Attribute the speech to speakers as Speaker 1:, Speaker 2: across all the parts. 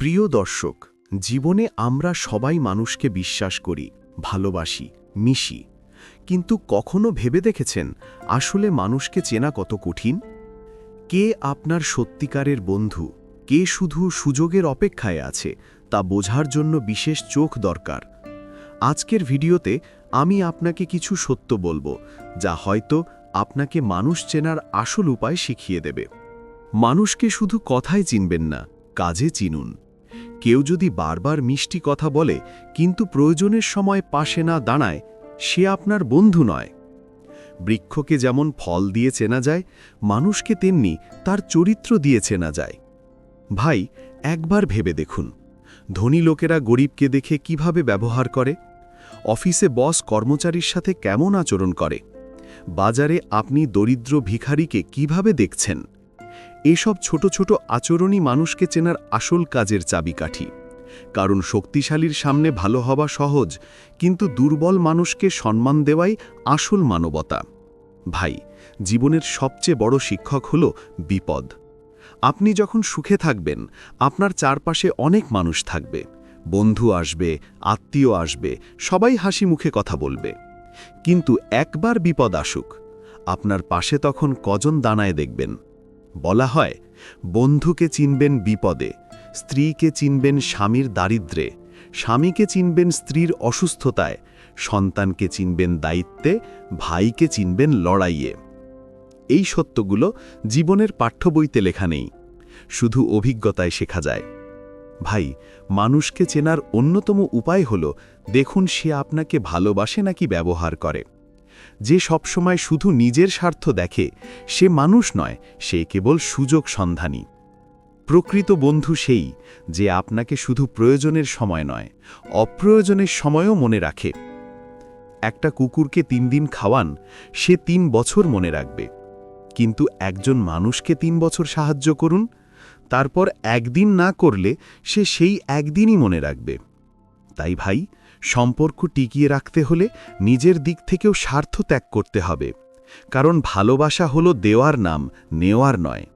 Speaker 1: প্রিয় দর্শক, জীবনে আমরা সবাই মানুষকে বিশ্বাস করি, ভালোবাসি, মিশি। কিন্তু কখনো ভেবে দেখেছেন আসলে মানুষকে চেনা কত কঠিন? কে আপনার সত্যিকারের বন্ধু? কে শুধু সুযোগের অপেক্ষায় আছে, তা বোঝার জন্য বিশেষ চোখ দরকার? আজকের ভিডিওতে আমি আপনাকে কিছু সত্য বলব, যা হয়তো আপনাকে মানুষ চেনার আসল উপায় শিখিয়ে দেবে। মানুষকে শুধু কথায় চিনবেন না, কাজে চিনুন। কেউ যদি বারবার মিষ্টি কথা বলে, কিন্তু প্রয়োজনের সময় পাশে না দাঁড়ায়, সে আপনার বন্ধু নয়। বৃক্ষকে যেমন ফল দিয়ে চেনা যায়, মানুষকে তেমনি তার চরিত্র দিয়ে চেনা যায়। ভাই, একবার ভেবে দেখুন, ধনী লোকেরা গরিবকে দেখে কীভাবে ব্যবহার করে? অফিসে বস কর্মচারীর সাথে কেমন আচরণ করে? বাজারে আপনি দরিদ্র ভিখারিকে কীভাবে দেখছেন? এসব ছোট ছোট আচরণই মানুষকে চেনার আসল কাজের চাবিকাঠি। কারণ শক্তিশালীর সামনে ভালো হওয়া সহজ, কিন্তু দুর্বল মানুষকে সম্মান দেওয়াই আসল মানবতা। ভাই, জীবনের সবচেয়ে বড় শিক্ষক হল বিপদ। আপনি যখন সুখে থাকবেন, আপনার চারপাশে অনেক মানুষ থাকবে। বন্ধু আসবে, আত্মীয় আসবে, সবাই হাসি মুখে কথা বলবে। কিন্তু একবার বিপদ আসুক, আপনার পাশে তখন কজন দানায় দেখবেন? বলা হয়, বন্ধুকে চিনবেন বিপদে, স্ত্রীকে চিনবেন স্বামীর দারিদ্রে, স্বামীকে চিনবেন স্ত্রীর অসুস্থতায়, সন্তানকে চিনবেন দায়িত্বে, ভাইকে চিনবেন লড়াইয়ে। এই সত্যগুলো জীবনের পাঠ্য বইতে লেখা নেই, শুধু অভিজ্ঞতায় শেখা যায়। ভাই, মানুষকে চেনার অন্যতম উপায় হল, দেখুন সে আপনাকে ভালোবাসে নাকি ব্যবহার করে। যে সবসময় শুধু নিজের স্বার্থ দেখে, সে মানুষ নয়, সে কেবল সুযোগ সন্ধানী। প্রকৃত বন্ধু সেই যে আপনাকে শুধু প্রয়োজনের সময় নয়, অপ্রয়োজনের সময়ও মনে রাখে। একটা কুকুরকে তিন দিন খাওয়ান, সে তিন বছর মনে রাখবে। কিন্তু একজন মানুষকে তিন বছর সাহায্য করুন, তারপর একদিন না করলে সে সেই একদিনই মনে রাখবে। তাই ভাই সম্পর্ক টিকিয়ে রাখতে হলে নিজের দিক থেকেও স্বার্থ ত্যাগ করতে হবে। কারণ ভালোবাসা হলো দেওয়ার নাম, নেওয়ার নয়।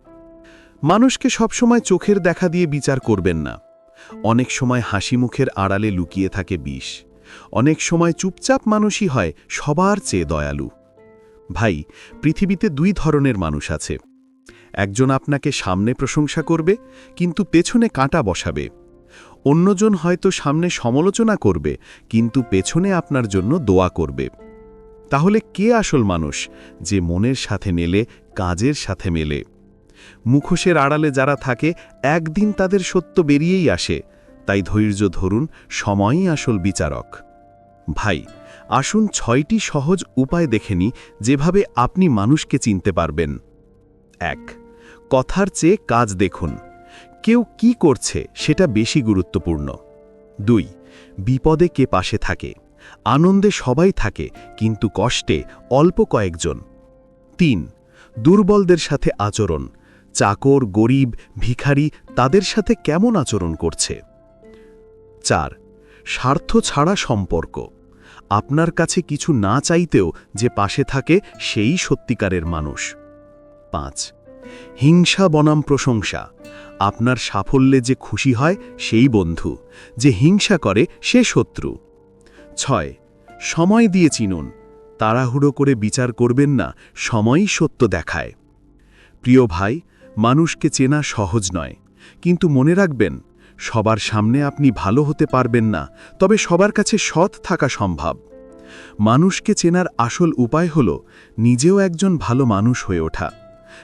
Speaker 1: মানুষকে সবসময় চোখের দেখা দিয়ে বিচার করবেন না। অনেক সময় হাসি মুখের আড়ালে লুকিয়ে থাকে বিষ। অনেক সময় চুপচাপ মানুষই হয় সবার চেয়ে দয়ালু। ভাই, পৃথিবীতে দুই ধরনের মানুষ আছে। একজন আপনাকে সামনে প্রশংসা করবে, কিন্তু পেছনে কাঁটা বসাবে। অন্যজন হয়তো সামনে সমালোচনা করবে, কিন্তু পেছনে আপনার জন্য দোয়া করবে। তাহলে কে আসল মানুষ যে মনের সাথে মেলে, কাজের সাথে মেলে? মুখোশের আড়ালে যারা থাকে, একদিন তাদের সত্য বেরিয়েই আসে। তাই ধৈর্য ধরুন, সময়ই আসল বিচারক। ভাই, আসুন ছয়টি সহজ উপায় দেখেনি যেভাবে আপনি মানুষকে চিনতে পারবেন। এক, কথার চেয়ে কাজ দেখুন। কেউ কি করছে সেটা বেশি গুরুত্বপূর্ণ। দুই, বিপদে কে পাশে থাকে? আনন্দে সবাই থাকে, কিন্তু কষ্টে অল্প কয়েকজন। তিন, দুর্বলদের সাথে আচরণ। চাকর, গরিব, ভিখারি তাদের সাথে কেমন আচরণ করছে? চার, স্বার্থ ছাড়া সম্পর্ক। আপনার কাছে কিছু না চাইতেও যে পাশে থাকে সেই সত্যিকারের মানুষ। পাঁচ, হিংসা বনাম প্রশংসা। আপনার সাফল্যে যে খুশি হয় সেই বন্ধু, যে হিংসা করে সে শত্রু। ছয়, সময় দিয়ে চিনুন। তাড়াহুড়ো করে বিচার করবেন না, সময়ই সত্য দেখায়। প্রিয় ভাই, মানুষকে চেনা সহজ নয়, কিন্তু মনে রাখবেন, সবার সামনে আপনি ভালো হতে পারবেন না, তবে সবার কাছে সৎ থাকা সম্ভব। মানুষকে চেনার আসল উপায় হল নিজেও একজন ভালো মানুষ হয়ে ওঠা।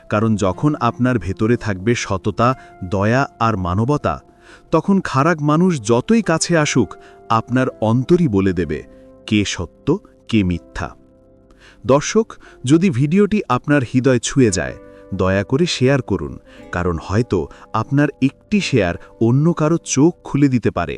Speaker 1: কারণ যখন আপনার ভেতরে থাকবে সততা, দয়া আর মানবতা, তখন খারাপ মানুষ যতই কাছে আসুক, আপনার অন্তরই বলে দেবে, কে সত্য, কে মিথ্যা। দর্শক, যদি ভিডিওটি আপনার হৃদয় ছুঁয়ে যায়, দয়া করে শেয়ার করুন, কারণ হয়তো আপনার একটি শেয়ার অন্য কারও চোখ খুলে দিতে পারে।